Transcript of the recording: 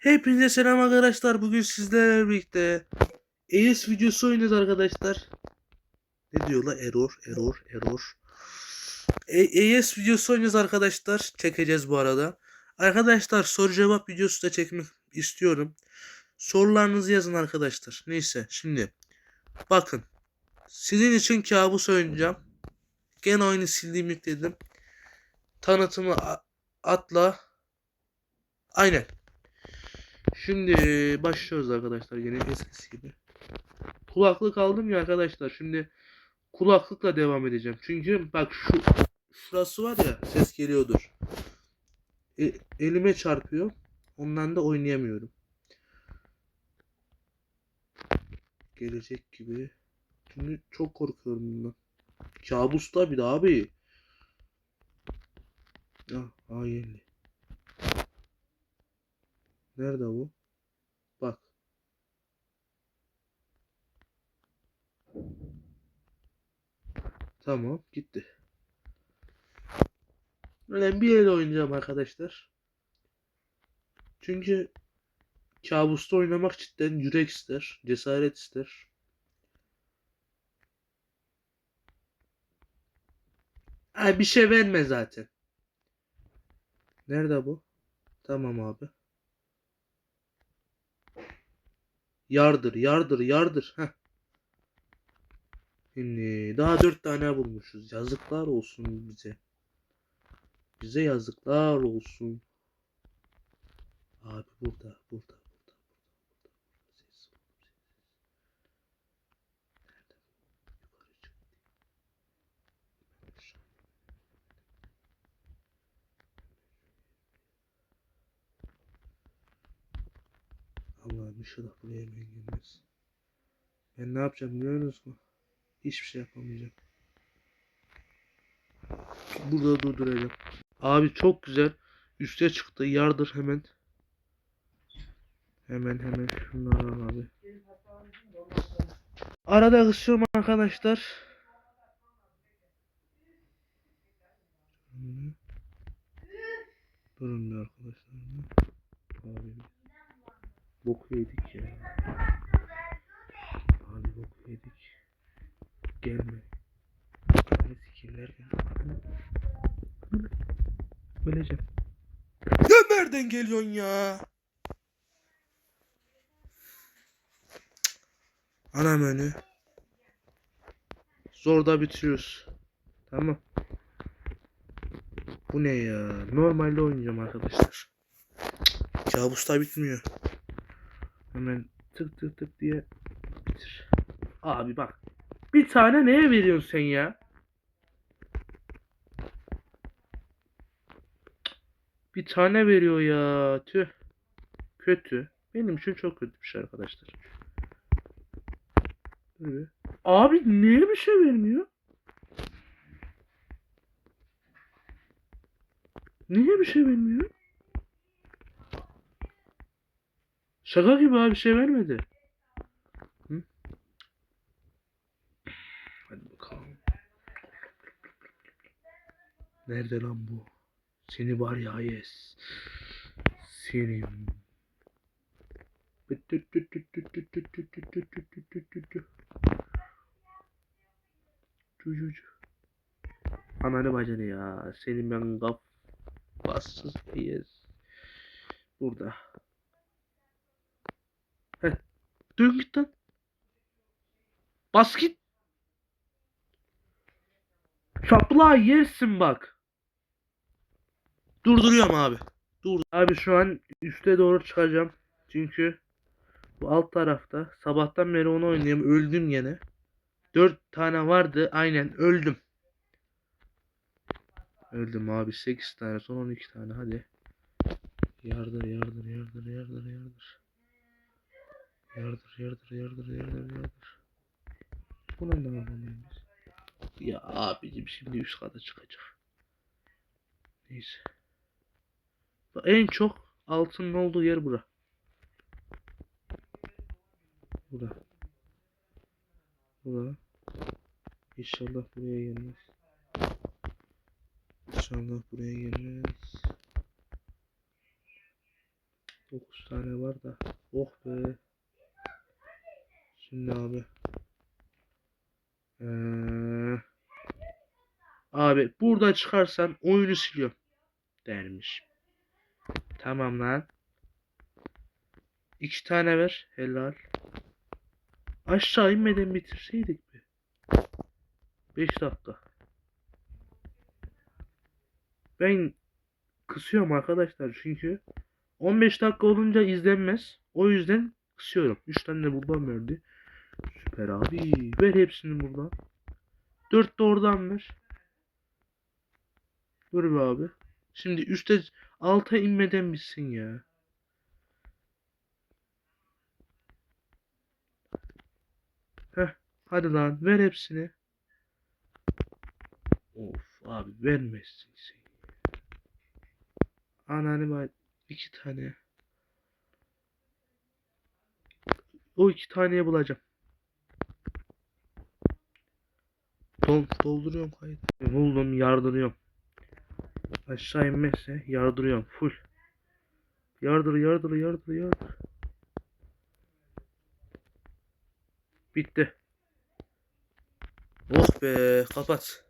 Hepinize selam arkadaşlar. Bugün sizlerle birlikte ES videosu oynuyoruz arkadaşlar. Ne diyor la? Error, error, error. E ES videosu oynuyoruz arkadaşlar. Çekeceğiz bu arada. Arkadaşlar soru cevap videosu da çekmek istiyorum. Sorularınızı yazın arkadaşlar. Neyse şimdi bakın. Sizin için kabus oynayacağım. Gene oyunu sildiğim yükledim. Tanıtımı atla. Aynen. Şimdi başlıyoruz arkadaşlar yine eskisi gibi. Kulaklık aldım ya arkadaşlar. Şimdi kulaklıkla devam edeceğim. Çünkü bak şu şurası var ya ses geliyordur. E- elime çarpıyor. Ondan da oynayamıyorum. Gelecek gibi. Şimdi çok korkuyorum bundan. Kabus da bir de abi. Ah, hayırlı. Nerede bu? Bak. Tamam gitti. Ben bir el oynayacağım arkadaşlar. Çünkü kabusta oynamak cidden yürek ister, cesaret ister. Ha, bir şey verme zaten. Nerede bu? Tamam abi. Yardır, yardır, yardır. Heh. Şimdi daha dört tane bulmuşuz. Yazıklar olsun bize. Bize yazıklar olsun. Abi burada, burada. Ses, ses. Nerede? Yukarı çık. Aşağı. Allah'ım inşallah buraya hemen gelmez. Ben ne yapacağım biliyor musunuz? Hiçbir şey yapamayacağım. Burada durduracağım. Abi çok güzel. Üste çıktı. Yardır hemen. Hemen hemen şunları al abi. Arada kısıyorum arkadaşlar. Durun arkadaşlar. Abi. Boku yedik ya. Abi boku yedik. Gelme. Abi sikirler. Öleceğim. Ya nereden geliyorsun ya? Anam önü. Zorda bitiriyoruz. Tamam. Bu ne ya? Normalde oynayacağım arkadaşlar. Kabusta bitmiyor. Hemen tık tık tık diye bitir. Abi bak. Bir tane neye veriyorsun sen ya? Bir tane veriyor ya. Tüh. Kötü. Benim için çok kötü bir şey arkadaşlar. Abi niye bir şey vermiyor? Niye bir şey vermiyor? Şaka gibi abi bir şey vermedi. Hı? Hadi bakalım. Nerede lan bu? Seni var ya yes. Seni. Cucucu. Ananı bacını ya. Senin ben kaf bassız yes. Burada. Heh. Dön git lan. Bas git. Şapla yersin bak. Durduruyorum abi. Dur. Abi şu an üste doğru çıkacağım. Çünkü bu alt tarafta sabahtan beri onu oynuyorum. Öldüm yine. 4 tane vardı. Aynen öldüm. Öldüm abi. 8 tane son 12 tane hadi. Yardır yardır yardır yardır yardır. Yardır yardır yardır yardır yardır. Buna ne yapalım biz? Ya abicim şimdi üst kata çıkacak. Neyse. En çok altının olduğu yer bura. Bura. Bura. İnşallah buraya gelmez. İnşallah buraya gelmez. 9 tane var da. Oh be. Şimdi abi. Ee, abi burada çıkarsan oyunu siliyorum. Dermiş. Tamam lan. İki tane ver. Helal. Aşağı inmeden bitirseydik mi? 5 dakika. Ben kısıyorum arkadaşlar çünkü 15 dakika olunca izlenmez. O yüzden kısıyorum. 3 tane de buradan verdi. Süper abi. Ver hepsini buradan. 4 de oradan ver. Dur be abi. Şimdi üstte alta inmeden bitsin ya. Heh. Hadi lan ver hepsini. Of abi vermezsin sen. Ananı iki tane. O iki taneyi bulacağım. Dolduruyorum kaydı. Buldum yardırıyorum. Aşağı inmezse yardırıyorum full. Yardır yardır yardır yardır. Bitti. Oh be kapat.